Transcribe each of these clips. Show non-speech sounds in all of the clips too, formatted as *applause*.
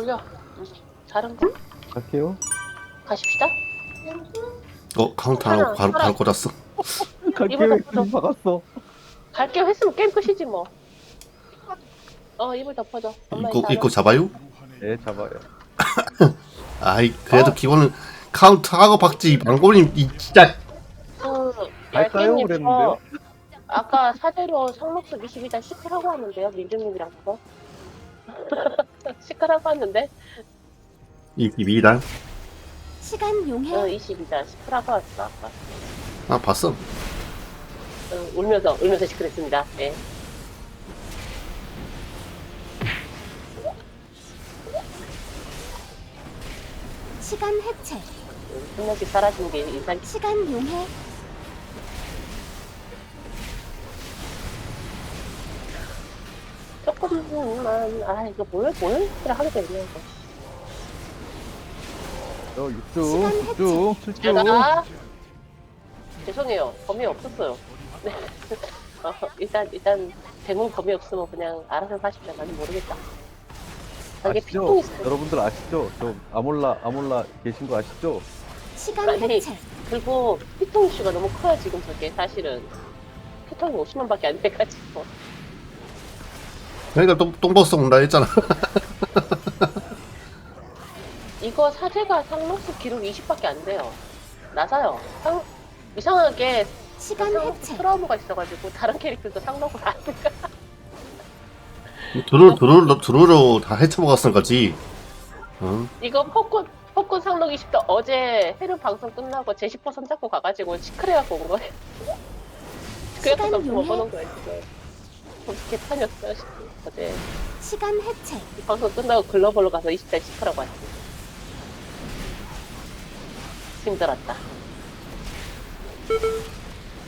올려. 응. 다른 거 갈게요. 가십시다. 어 카운터 하나 바로 바로 꽂았어. 갈게요. 지금 박았어. 갈게 했으면 게임 끝이지 뭐. 어 입을 덮어줘. 엄마 이따 입고 잡아요? 네, 잡아요. *laughs* 아이 그래도 어. 기본은 카운트 하고 박지 망고님 이 진짜 그 갈까요? 그랬는데요. 저 아까 사제로 상록수 22단 시크라고 하는데요 민준님이랑 그거 시크라고 하는데? 이 비비단 시간 용해. 어 22단 시크라고 왔어 아까 아 봤어. 어, 울면서 울면서 시크했습니다. 예. 시간 해체. 한 명씩 사라지는 게 인상 시간 용해 조금만 아 이거 뭘 뭘? 그래 하게 되네 이거 저 6주, 시간 6주, 7주. 제가 죄송해요 범위 없었어요 네. *laughs* 어, 일단 일단 대문 범위 없으면 그냥 알아서 사십시오 나는 모르겠다 아, 이게 아시죠? 있어요 여러분들 아시죠? 저 아몰라, 아몰라 계신 거 아시죠? 시간 아니. 해체 그리고 피통 이슈가 너무 커요 지금 저게 사실은 피통이 50만밖에 안 돼가지고 그러니까 똥 똥버스 온다 했잖아. *laughs* 이거 사제가 상록수 기록 20밖에 안 돼요 낮아요 상, 이상하게 시간 상- 해체 트라우마가 있어가지고 다른 캐릭터도 상록을 안 해. 드루 드루 드루로 다 헤쳐 먹었을 거지. 어? 이거 폭군 폭군 상록 20도 어제 해름 방송 끝나고 제시퍼 손잡고 가가지고 시크레갖고 온 거예요 *laughs* 그래서 점수. 먹어놓은 거예요 지금 개판이었어요 어제 시간 해체. 이 방송 끝나고 글로벌로 가서 20대 시크라고 왔지. 힘들었다.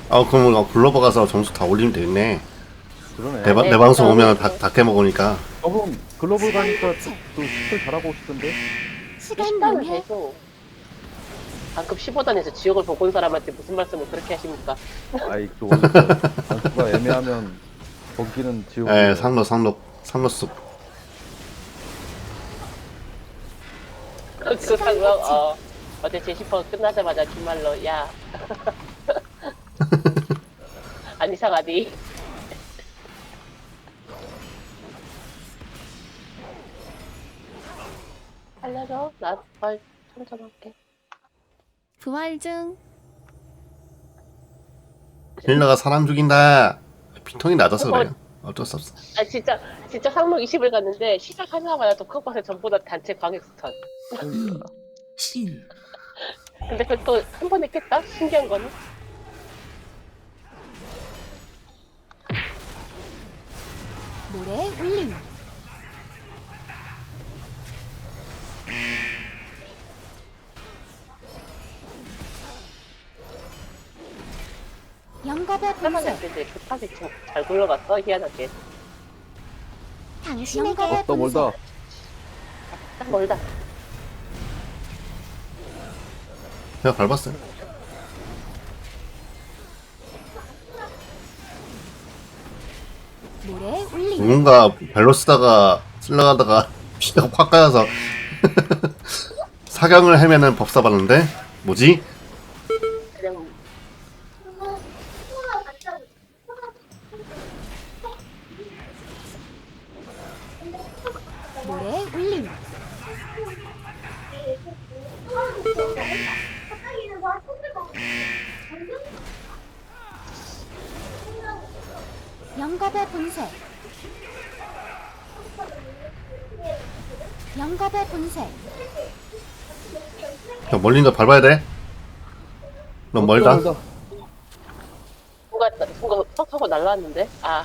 아 그럼 글로버 가서 점수 다 올리면 되겠네. 그러네. 내, 바- 네, 내 방송 오면 다, 다 깨먹으니까. 저분 글로벌 가니까 또 스킬 잘하고 오시던데? 시간 10단은 용해. 계속 방금 15단에서 지옥을 보고 온 사람한테 무슨 말씀을 그렇게 하십니까? 아이, 그 원래 저 단수가 애매하면 거기는 지옥. 에 상로 상로 상로 숲. 그 상록 어 어제 제시퍼 끝나자마자 주말로 야 *laughs* 안 이상하디 알려줘 나빨 천천할게 부활 중 힐러가 사람 죽인다. 피통이 낮아서 그래요. 어쩔 수 없어. 아 진짜 진짜 상록 20을 갔는데 시작하자마자 독학밭에 전부 다 단체 광역 스턴 근데 그걸 또 한 번에 깼다? 신기한 거는 모래 울림 급하게 좀잘 굴러갔어 희한하게 당신에게 어, 또 멀다. 딱 멀다 내가 밟았어요. 모래 울림 누군가 발로 쓰다가 쓸려가다가 *laughs* 피가 확 까여서 *laughs* 사경을 헤매는 법사 봤는데 뭐지? 그냥 모래 울림 영겁의 분쇄 영겁의 분쇄 야, 멀린 거 밟아야 돼. 넌 멀다. 뭔가 뭔가 턱 하고 날라왔는데 아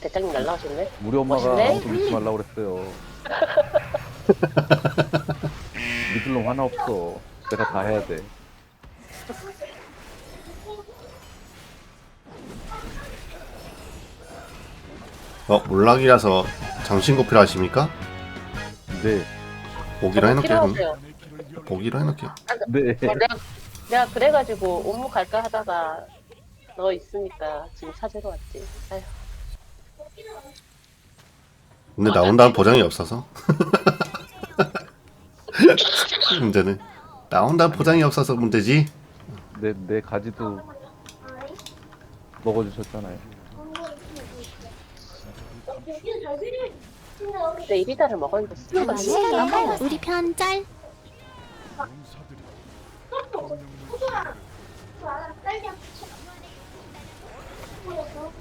대장님 날라오셨네 우리 엄마가 멋있네? 아무도 믿지 말라고 그랬어요. *laughs* 믿을 놈 하나 없어. 내가 다 해야 돼. 어 몰락이라서 장신구 필요하십니까? 네. 보기로 해놓게요. 그럼. 필요하세요 보기로 해놓게요. 네. 어, 내가 내가 그래가지고 옴무 갈까 하다가 너 있으니까 지금 사재로 왔지 아휴 근데 나온다는 보장이 없어서. *laughs* 문제는 나온다는 보장이 없어서 문제지. 내, 내 가지도 먹어주셨잖아요. 근데 이리다를 먹었는데 스스로가 당신의 진짜 연발 우리 편 짤.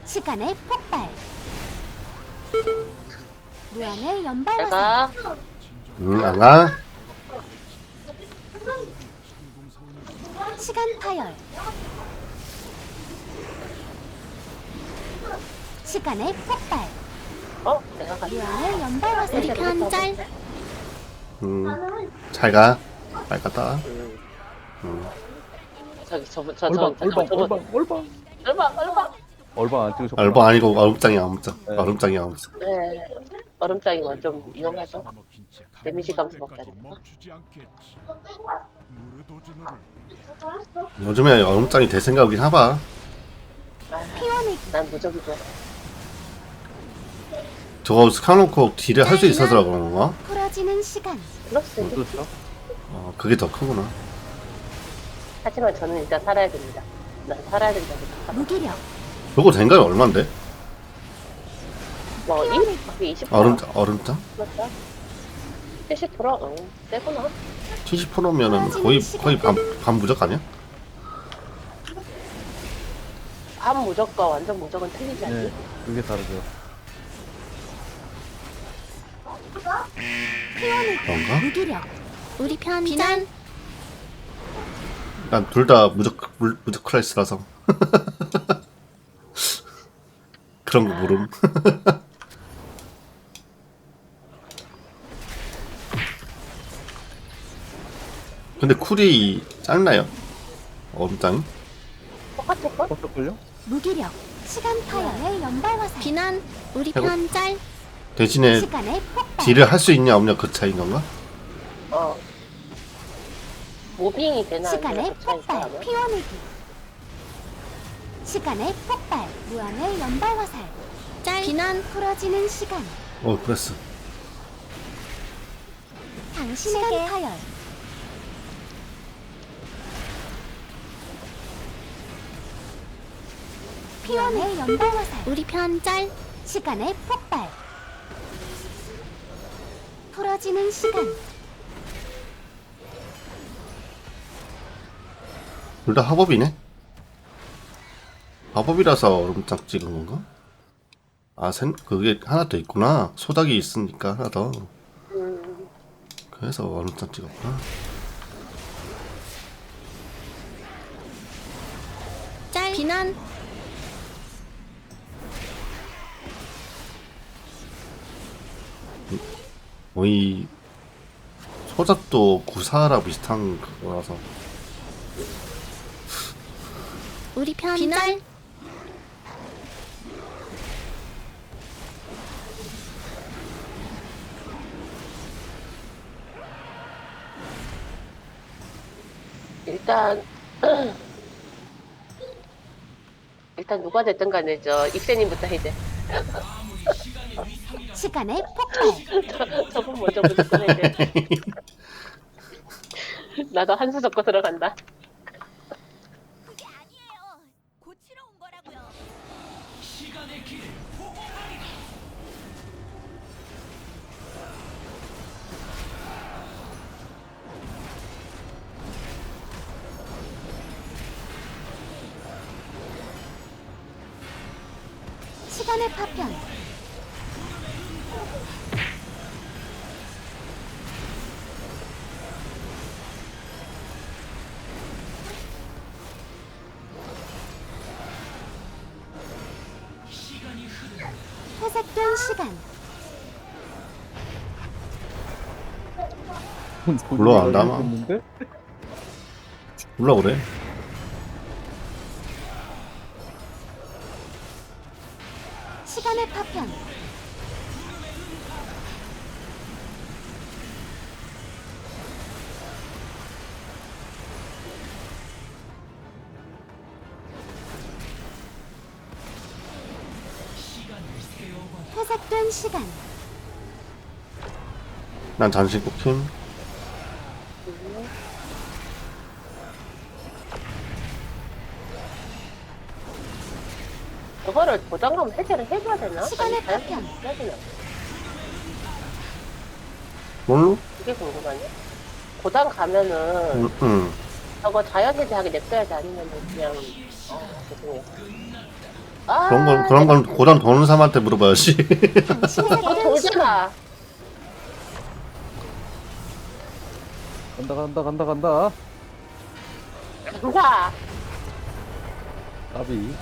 시간의 폭발. 무한의 연발 화살. 내가 응, 안 가? 시간 파열. 시간의 폭발. 어 내가. 우리 편 짤. 응. 잘 가. 잘 갔다. 음, 응. 저기 저분 저 얼방, 저 얼방, 저분 얼방, 얼방. 얼방 얼방 얼방 안 찍으셨구나. 얼방 아니고 얼음장이야, 얼음장. 네. 얼음장이야, 얼음장. 네 얼음장이면 좀 위험하죠 데미지 안 돼. 요즘에 얼음장이 될 생각이긴 하봐. 난 무적이죠 저거 스카놓고 딜을 할 수 있어서 그런 건가? 풀어지는 시간. 플러스 못 썼어? 어, 그게 더 크구나. 하지만 저는 일단 살아야 됩니다 난 살아야 된다고 무기력. 저거 된가요? 얼만데? 뭐 1? 그게 20%? 얼음, 얼음장? 맞다 70%? 어 세구나 70%면은 거의, 거의 반, 반 무적 아니야? 반 무적과 완전 무적은 틀리지 않니? 네, 그게 다르죠. 그런가? 무기력. 우리 편 비난. 난 둘 다 무적, 물- 무적 클래스라서. *laughs* 그런 거 모름. *laughs* 근데 쿨이 짧나요? 얼음장이? 똑같을걸? 어떨걸요? 무기력. 시간 파열의 연발 화살. 비난. 우리 해보- 편 짤. 대신에. 딜을 할 수 있냐 없냐 그 차이인 건가? 어 모빙이 되나 시간의 그 차이가 폭발. 아니야? 피워내기. 시간의 폭발. 무한의 연발 화살. 짤. 비난. 풀어지는 시간. 어, 그랬어. 당신에게 파열. 피원의 연발 화살. 우리 편 짤. 시간의 폭발. 풀어지는 시간. 둘 다 합업이네? 합업이라서 얼음장 찍은 건가? 아, 생, 그게 하나 더 있구나. 소닥이 있으니까 하나 더. 음, 그래서 얼음장 찍었구나. 짤. 비난. 거의 소작도 구사라 비슷한 거라서. 우리 편 비난. 일단 *clears throat* 일단 누가 됐든 간에 저 익세님부터 돼 *laughs* 시간의 폭발. 저- 저분 먼저 무조건 해야 돼 나도 한수 접고 들어간다 시간. 물론 안 남아. 몰라 그래. 난 잔식 뽑힘. 그거를 도장감 해제를 해줘야 되나? 시간의 아니, 자연스럽게 파편. 해야 되나? 뭘로? 그게 궁금하네. 고장 가면은 응, 응. 저거 자연 해제하게 냅둬야지 아니면 그냥 아 죄송해요. 아, 그런 건, 그런 건 고장 도는 사람한테 물어봐야지. *laughs* 어, 변신 돌잖아. 간다 간다 간다 간다. 간다. 까비.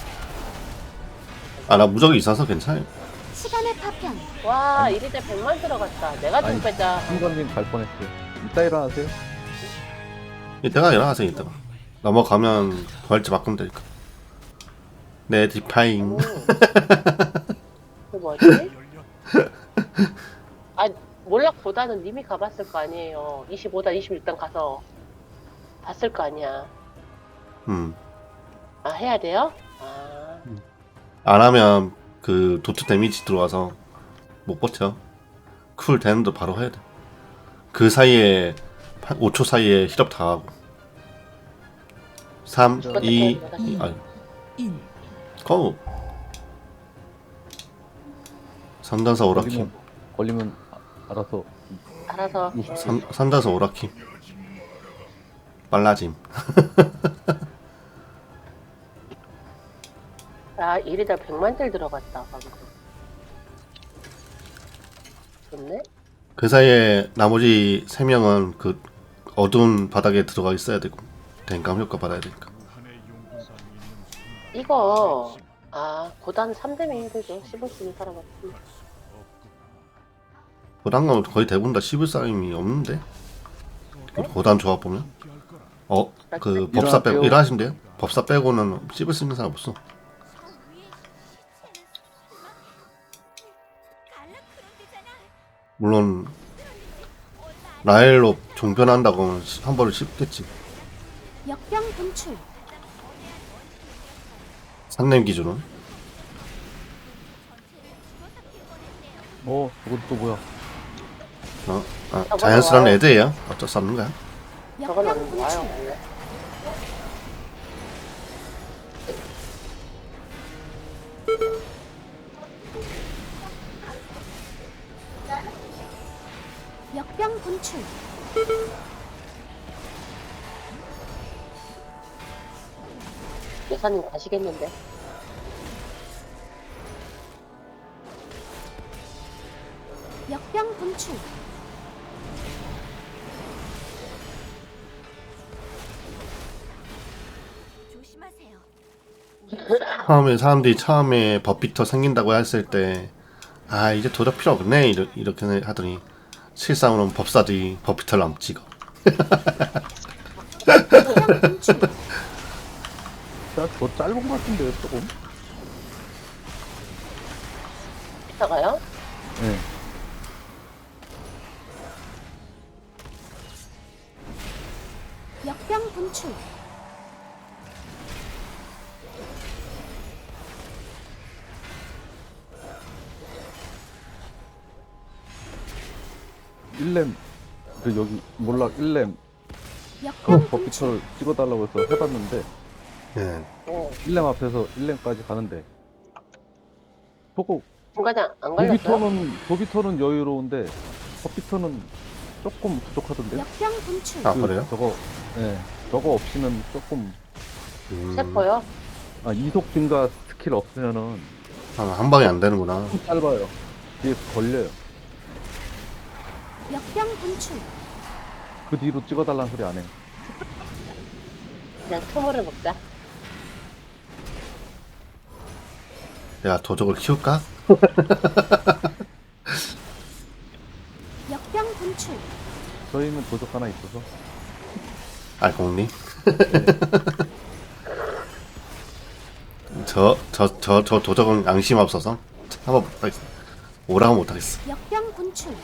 아, 나 무적이 있어서 괜찮아요. 시간의 파편 와 이리대 100만 들어갔다. 내가 좀 아니. 빼자. 신관님 갈 뻔했어요. 이따 일어나세요. 이때가 일어나세요, 이때가. 넘어가면 부활지 바꾸면 되니까. 네, 디파잉. *laughs* 그 뭐지? 아 몰락보다는 님이 가봤을 거 아니에요. 25단 26단 가서 봤을 거 아니야. 음. 아 해야 돼요? 아 안 하면 그 도트 데미지 들어와서 못 버텨. 쿨 되는데 바로 해야 돼. 그 사이에 5초 사이에 힐업 다 하고. 3, 2, 2 아니. 고! 3단사 오라킴. 걸리면 걸리면 아- 알아서 알아서. 3, 3단사 오라킴. 빨라짐. *laughs* 아 이리대 100만 딜 들어갔다 방금. 좋네. 그 사이에 나머지 3명은 그 어두운 바닥에 들어가 있어야 되고. 댕감 효과 받아야 되니까. 이거 아 고단 3대면 힘들죠. 씹을 수 있는 사람 없으면. 고단감은 거의 대부분 다 씹을 사람이 없는데? 그 고단 조합 보면? 어? 그 법사 빼고. 일하시면 돼요? 법사 빼고는 씹을 수 있는 사람 없어. 물론 라엘로 종변한다고 한 번을 씹겠지 역병 분출 산냄 기준은 어 저건 또 뭐야? 어? 아, 자연스러운. 애드예요 어쩔 수 없는 거야 저건 역병 안 와요. 역병 분출 여사님 가시겠는데. 처음에 사람들이 처음에 법비터 생긴다고 했을 때 아 이제 도적 필요 없네 이러, 이렇게 하더니 실상으로는 법사들이 법비터를 안 찍어 야저 짧은 것 같은데요 조금? 이따가요? 네. 역병 분출 일렘 그 여기 몰락 일렘 역병 분출 버피터를 찍어달라고 해서 해봤는데 예. 어. 일렘 앞에서 일렘까지 가는데 저거 중간에 안 걸렸어요? 도비터는 도비터는 여유로운데 버피터는 조금 부족하던데. 역병 분출 아 그래요? 저거 예 저거 없이는 조금 음, 세포요? 아 이속 증가 스킬 없으면은 아, 한 방에 안 되는구나 좀 짧아요. 뒤에서 걸려요. 역병 분출. 그 뒤로 찍어달라는 소리 안 해. 그냥 투모를 먹자. 야 도적을 키울까? *laughs* 역병 분출. 저희는 도적 하나 있어서. 알콩님 *laughs* 저 저 저 저 도적은 양심 없어서 참아 못하겠어 오라고 못하겠어. 역병 분출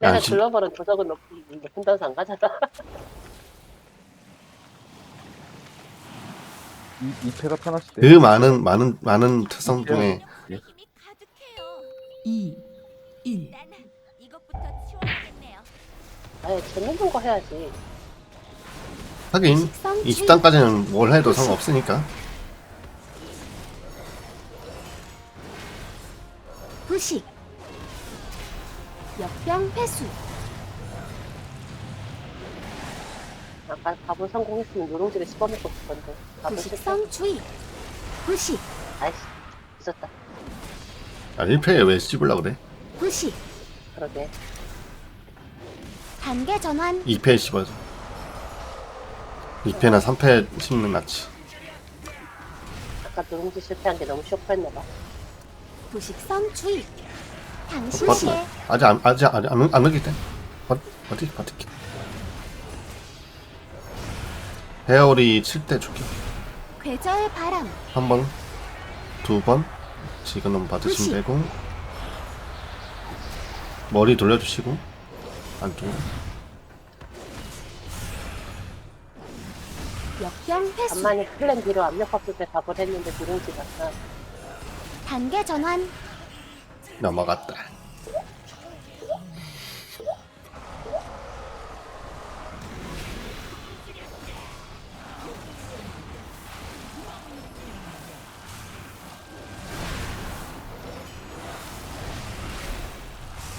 내가 양심. 글로벌은 도적은 높은, 높은 단서 안 가잖아. 이, 이 패가 편하실 때그 많은 많은 많은 특성 중에 힘이 가득해요. 2, 1. 나는 이것부터 치워야겠네요. 아예 재밌는 거 해야지. 하긴 식성 20단까지는 뭘 해도 상관없으니까 부식 역병 회수. 아까 밥을 성공했으면 누룽지를 씹어먹고 실패. 부식성 주의 부식 아이씨, 있었다. 아 1패에 왜 씹으려고 그래? 부식 그러게. 단계 전환. 2패에 씹어야지. 2패나 3패 씹는 낫지. 아까 누룽지 실패한 게 너무 쇼크했나봐. 부식성 주의 버, 당신에게 아직 안, 아직 안, 안, 안 넣기 때? 버, 버티 버티기. 헤어리 칠때 줄게. 괴저의 바람. 한 번, 두 번, 지금은. 받으시면 되고, 머리 돌려주시고, 안쪽. 역병 회수. 간만에 플랜 뒤로 압력밥솥 때 밥을 했는데 누룽지가 나. 단계 전환 넘어갔다.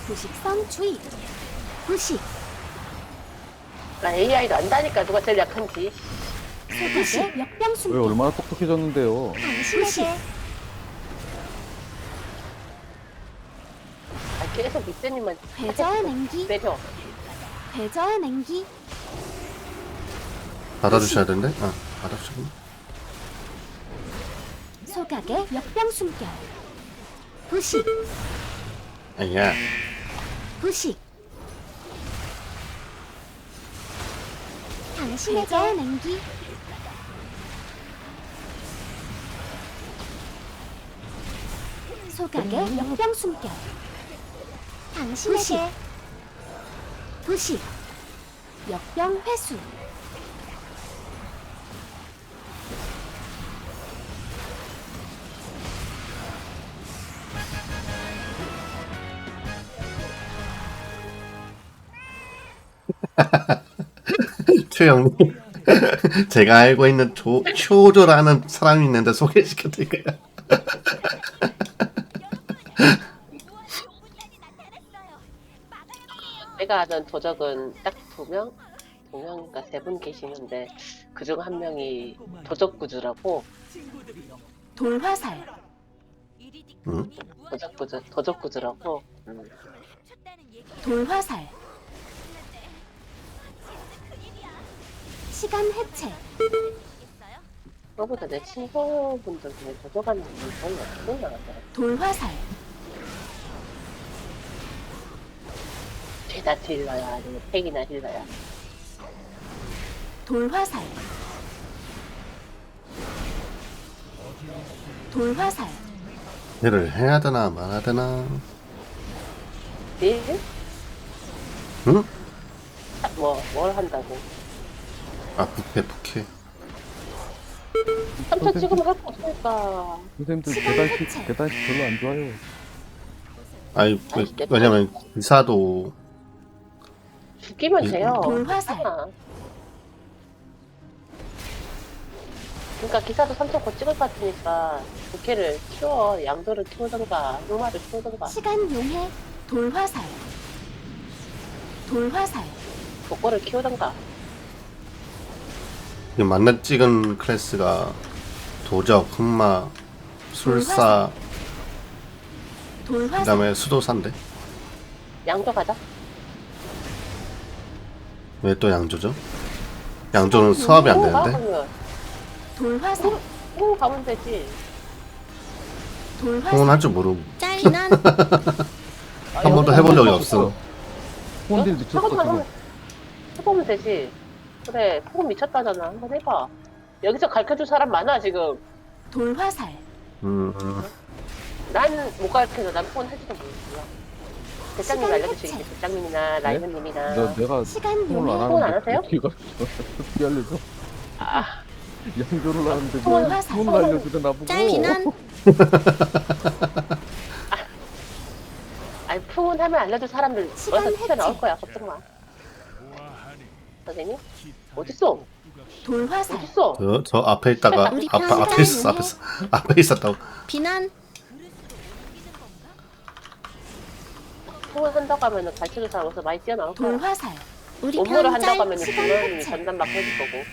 부식성 주의 부식 나 AI도 안다니까 누가 제일 약한지. 역병 왜 숨기 얼마나 똑똑해졌는데요? 당신에게 계속 밑에님만 괴저의 냉기? 때려. 괴저의 냉기? 받아주셔야 되는데? 아, 받아주시고. 소각의 역병 숨결. 부식. 아야, 부식. 당신에게 냉기? 소각의 역병 숨결 당신에게 부식 역병 회수 *laughs* 최영님. *laughs* 제가 알고 있는 조, 효조라는 사람이 있는데 소개시켜드릴게요. 내가 아는 도적은 딱 두 명? 두 명인가 세 분 계시는데 그중 한 명이 도적구주라고? 돌화살. 응? 도적구주 도적구주라고? 음. 돌화살. 시간 해체. 그거보다 내 친구분들 중에 도적하는 분이 거의 없구나. 돌화살 죄다 딜러야 아니면 팩이나 딜러야 돌화살 돌화살 얘를 해야 되나 말아야 되나? 딜? 응? 뭐, 뭘 한다고 아, 부캐, 부캐. 3천 찍으면 할거 없으니까 선생님들 계단식. 계단식 별로 안 좋아요. 아니, 왜, 왜냐면, 기사도, 죽기면 이- 돼요 돌화살. 괜찮아. 그러니까 기사도 3천 곧 찍을 것 같으니까 부캐를 키워 양도를 키우던가 흑마를 키우던가. 시간 용해 돌화살. 돌화살. 복고를 키우던가. 지금 만나 찍은 클래스가 도적, 흑마, 술사, 그 돌화살. 다음에 수도사인데? 양도 가자 왜 또 양조죠? 양조는 수합이 안 가, 되는데? 그러면. 돌화살 응 가면 되지 홍은 돌화살 할줄 모르고. 짜리난 *laughs* 한 번도 해본 적이 없어. 혼딜 미쳤어, 지금. 하면 해보면 되지 그래 폭은 미쳤다잖아 한번 해봐 여기서 가르쳐줄 사람 많아 지금 돌화살 음, 난못 가르쳐줘 난 폭은 할지도 몰라 대장님 해체. 대장님이나 라이언님이나 너, 내가 시간 안 하는데 하세요? 어떻게 알려줘? 아 양조를 하는데 돌화살. 폰을 알려주래 나보고. 짜리난 *laughs* 아니 풍운하면 알려줄 사람들 시간 어디서 튀어 나올. 거야 걱정 마 선생님 어딨어 돌화살 어딨어 저, 저 앞에 있다가 우리 앞에 편의점 앞에 앞에 있었다고 비난 풍운한다고 하면은 가르쳐줄 사람 어디서 많이 뛰어나올 거야. 돌화살. 우리 업무를 편 한다고 짤 하면 시간 해체. 전담 막 해줄 거고.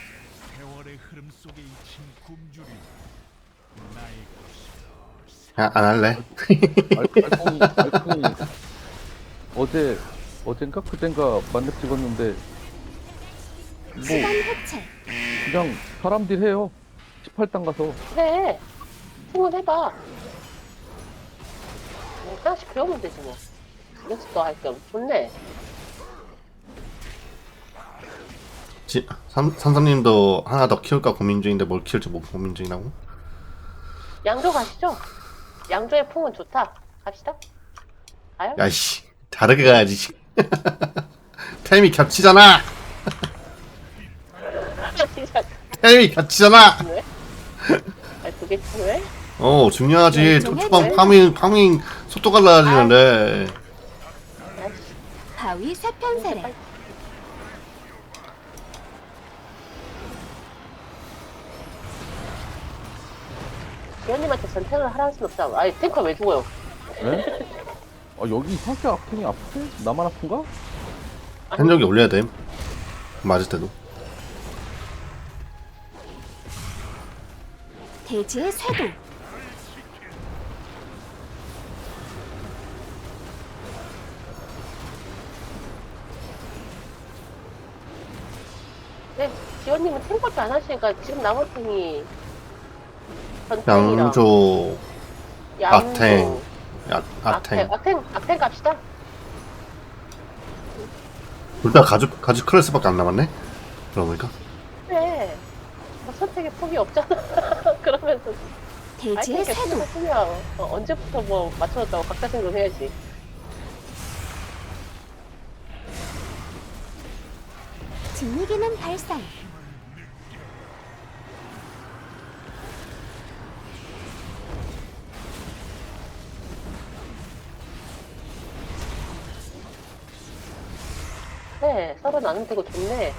세월의 흐름 속에 잊힌 굶주림. 나의 그냥 안 할래? 알- 알콩이 알콩이 어제 어젠가 그젠가 만렙 찍었는데 시간 뭐 해체. 그냥 사람들 해요. 18단 가서. 그래 풍운해봐. 뭐 하나씩 배우면 되지 뭐 연습도 할 겸. 좋네. 지, 삼, 삼삼님도 하나 더 키울까 고민 중인데 뭘 키울지 뭐 고민 중이라고? 양조 가시죠. 양조의 풍은 좋다. 갑시다. 가요? 야이씨. 다르게 가야지 씨. *laughs* 템이 겹치잖아! 진짜 *laughs* 템이 겹치잖아! 왜? 아니 그게 왜? 어 중요하지. 네, 초- 초반 잘- 파밍 파밍 속도가 달라지는데. 아이씨 바위 세편 세례 위원님한테 전탱을 하라는 순 없다. 아니 탱커 왜 죽어요? 네? 아 여기 상태 악탱이 아프대? 나만 아픈가? 현적이 올려야 돼 맞을 때도 대지의 쇄도 지원님은 탱커도 안 하시니까 지금 남은 탱이 전탱이랑 양조 악탱, 악탱 악탱, 악탱 갑시다. 둘 다 가죽 가죽 크레스밖에 안 남았네? 그러고 보니까. 네, 뭐 선택의 폭이 없잖아. *laughs* 그러면서 대지의 아이템 쓰면 어, 언제부터 뭐 맞춰줬다고 각자 생각해야지. 진리기는 발산 네, 서로 나눔 되고 좋네.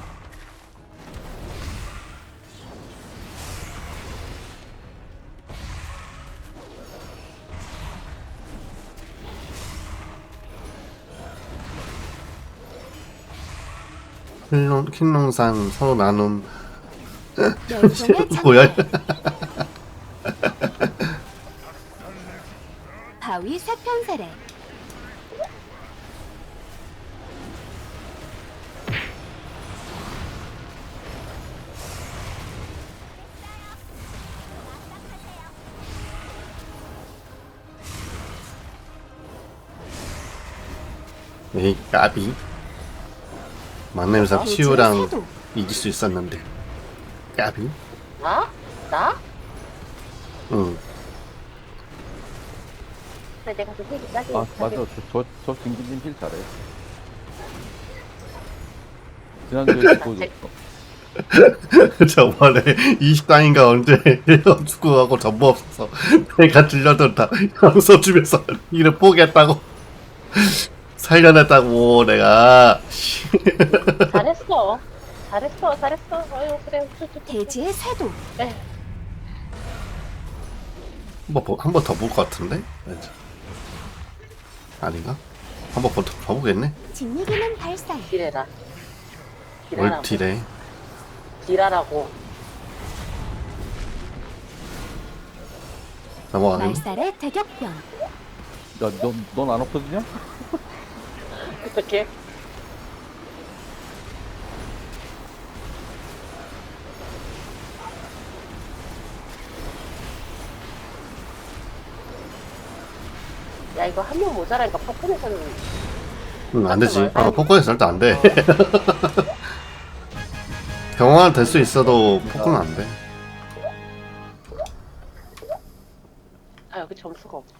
킬농, 킬농산 서로 나눔. 장 뭐야? 바위 세편세례 에이 까비. 치유랑 쇄도. 이길 수 있었는데. 까비. 나? 나? 응. 그래, 내가 좀 회기 짜게. 아 맞아. 저저 저 김기님 힐 잘해. 지난주에 그 *laughs* 저번에 20단인가 언제 죽어가고 전부 없어서 내가 들려도 다. 형서 주면서 일을 포기했다고 살려냈다고 내가 *laughs* 잘했어. 잘했어, 잘했어. 어휴, 그래. 대지의 쇄도 네. 한번 더 볼 것 같은데 왠지. 아닌가? 한번 더 봐보겠네 진리기는 발산. 딜하라고. 월티래 딜하라고. 넘어가는 말살의 대격변 야 넌 넌 안 없어지냐? *laughs* 어떻게? 야 이거 한 명 모자라니까 포크에서는 응, 안 되지. 어, 포커에서 절대 안 돼. *laughs* 경화는 될 수 있어도 포커는 안 돼. 아 여기 점수가 없어